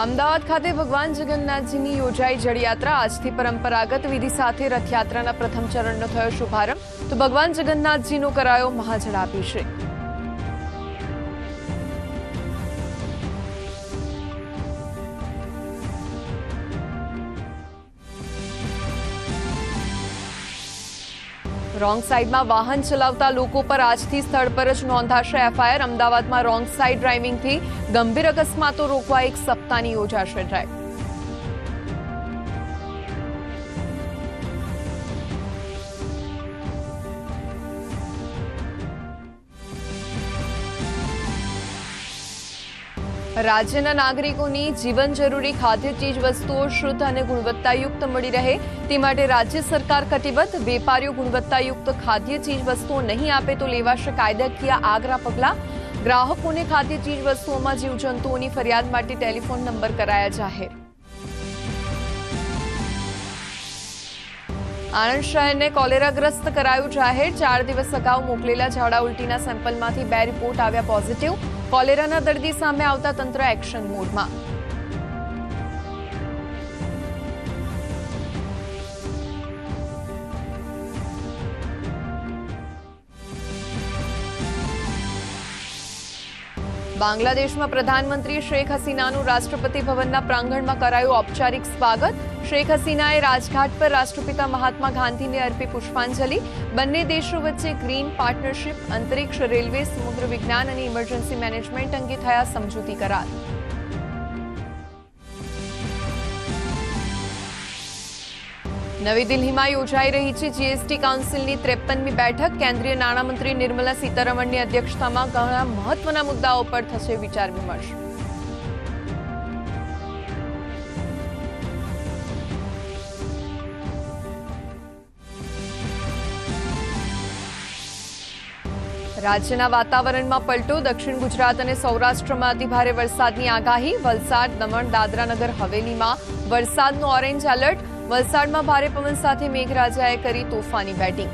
અમદાવાદ ખાતે ભગવાન જગન્નાથજીની યોજાઈ જળયાત્રા આજથી પરંપરાગત વિધિ સાથે રથયાત્રાના પ્રથમ ચરણનો થયો શુભારંભ. તો ભગવાન જગન્નાથજીનો કરાયો મહાજળાભિષેક રોંગ સાઈડમાં વાહન ચલાવતા લોકો પર આજથી સ્થળ પર જ નોંધાશે એફઆઈઆર. અમદાવાદમાં રોંગ સાઈડ ડ્રાઇવિંગથી ગંભીર અકસ્માતો રોકવા એક સપ્તાહની યોજાશે ડ્રાઈવ રાજ્યના નાગરિકોની જીવન જરૂરી ખાદ્ય ચીજ વસ્તુઓ શુદ્ધ અને ગુણવત્તાયુક્ત મળી રહે. તે માટે રાજ્ય સરકાર કટિબદ્ધ. વેપારીઓ ગુણવત્તાયુક્ત ખાદ્ય ચીજ વસ્તુઓ નહીં આપે તો લેવાશે કાયદાકીય આગરા પગલાં. ગ્રાહકોને ખાદ્ય ચીજ વસ્તુઓમાં જીવજંતુઓની ફરિયાદ માટે ટેલિફોન નંબર કરાયા જાહેર. આણંદ શહેરને કોલેરાગ્રસ્ત કરાયું જાહેર. ચાર દિવસ અગાઉ મોકલેલા ઝાડા ઉલટીના સેમ્પલમાંથી બે રિપોર્ટ આવ્યા પોઝિટિવ. કોલેરાના દર્દી સામે આવતા તંત્ર એક્શન મોડમાં. બાંગ્લાદેશમાં પ્રધાનમંત્રી શેખ હસીનાનું રાષ્ટ્રપતિ ભવનના પ્રાંગણમાં કરાયું ઔપચારિક સ્વાગત. શેખ હસીનાએ રાજઘાટ પર રાષ્ટ્રપિતા મહાત્મા ગાંધીને અર્પી પુષ્પાંજલિ. બંને દેશો વચ્ચે ગ્રીન પાર્ટનરશિપ, અંતરિક્ષ રેલવે, સમુદ્ર વિજ્ઞાન અને ઇમરજન્સી મેનેજમેન્ટ અંગે થયા સમજૂતી કરાર. નવી દિલ્હીમાં યોજાઈ રહી છે જીએસટી કાઉન્સિલની ત્રેપનમી બેઠક. કેન્દ્રીય નાણામંત્રી નિર્મલા સીતારમણની અધ્યક્ષતામાં ઘણા મહત્વના મુદ્દાઓ પર થશે વિચાર વિમર્શ. રાજ્યના વાતાવરણમાં પલટો. દક્ષિણ ગુજરાત અને સૌરાષ્ટ્રમાં અતિભારે વરસાદની આગાહી. વલસાડ, દમણ દાદરાનગર હવેલીમાં વરસાદનું ઓરેન્જ એલર્ટ. વલસાડમાં ભારે પવન સાથે મેઘરાજાએ કરી તોફાની બેટિંગ.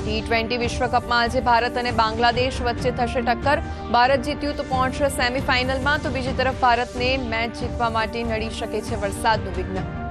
ટી ટ્વેન્ટી વિશ્વકપમાં આજે ભારત અને બાંગ્લાદેશ વચ્ચે થશે ટક્કર. ભારત જીત્યું તો પહોંચશે સેમીફાઇનલમાં, તો બીજી તરફ ભારતને મેચ જીતવા માટે નડી શકે છે વરસાદનું વિઘ્ન.